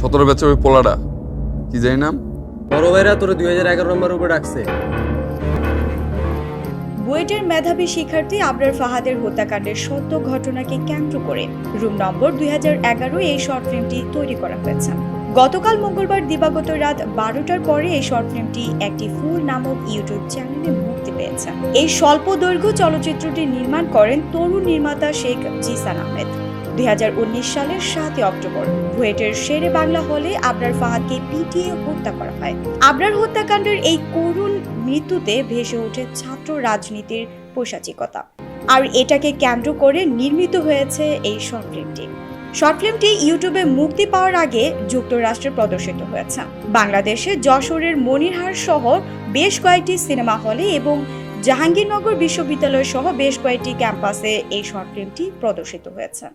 সতেরো ব্যাচের ওই পোলাটা। কি জানি নাম? বড় ভাইরা তোর দুই হাজার এগারো নম্বর উপরে ডাকছে। বুয়েটের মেধাবী শিক্ষার্থী আবরার ফাহাদের হত্যাকাণ্ডের সত্য ঘটনাকে কেন্দ্র করে রুম নম্বর দুই এই শর্ট ফিল্মটি তৈরি করা হয়েছে। গতকাল মঙ্গলবার দিবাগত রাত বারোটার পরে এই শর্ট ফিল্মটি একটি ফুল নামক ইউটিউব চ্যানেলে মুক্তি পেয়েছে। এই স্বল্প দৈর্ঘ্য চলচ্চিত্রটি নির্মাণ করেন তরুণ নির্মাতা শেখ জিসান আহমেদ। দুই হাজার উনিশ সালের সাতই অক্টোবর। বুয়েটের শেরে বাংলা হলে আবরার ফাহাদকে পিটিয়ে হত্যা করা হয়। আবরার হত্যাকাণ্ডের এই করুণ মৃত্যুতে ভেসে ওঠে ছাত্র রাজনীতির পৈশাচিকতা। আর এটাকে কেন্দ্র করে নির্মিত হয়েছে এই শর্ট ফিল্মটি। শর্ট ফিল্মটি ইউটিউবে মুক্তি পাওয়ার আগে যুক্তরাষ্ট্রে প্রদর্শিত হয়েছে। বাংলাদেশে যশোরের মনিরহাট সহ বেশ কয়েকটি সিনেমা হলে এবং জাহাঙ্গীরনগর বিশ্ববিদ্যালয় সহ বেশ কয়েকটি ক্যাম্পাসে এই শর্ট ফিল্মটি প্রদর্শিত হয়েছে।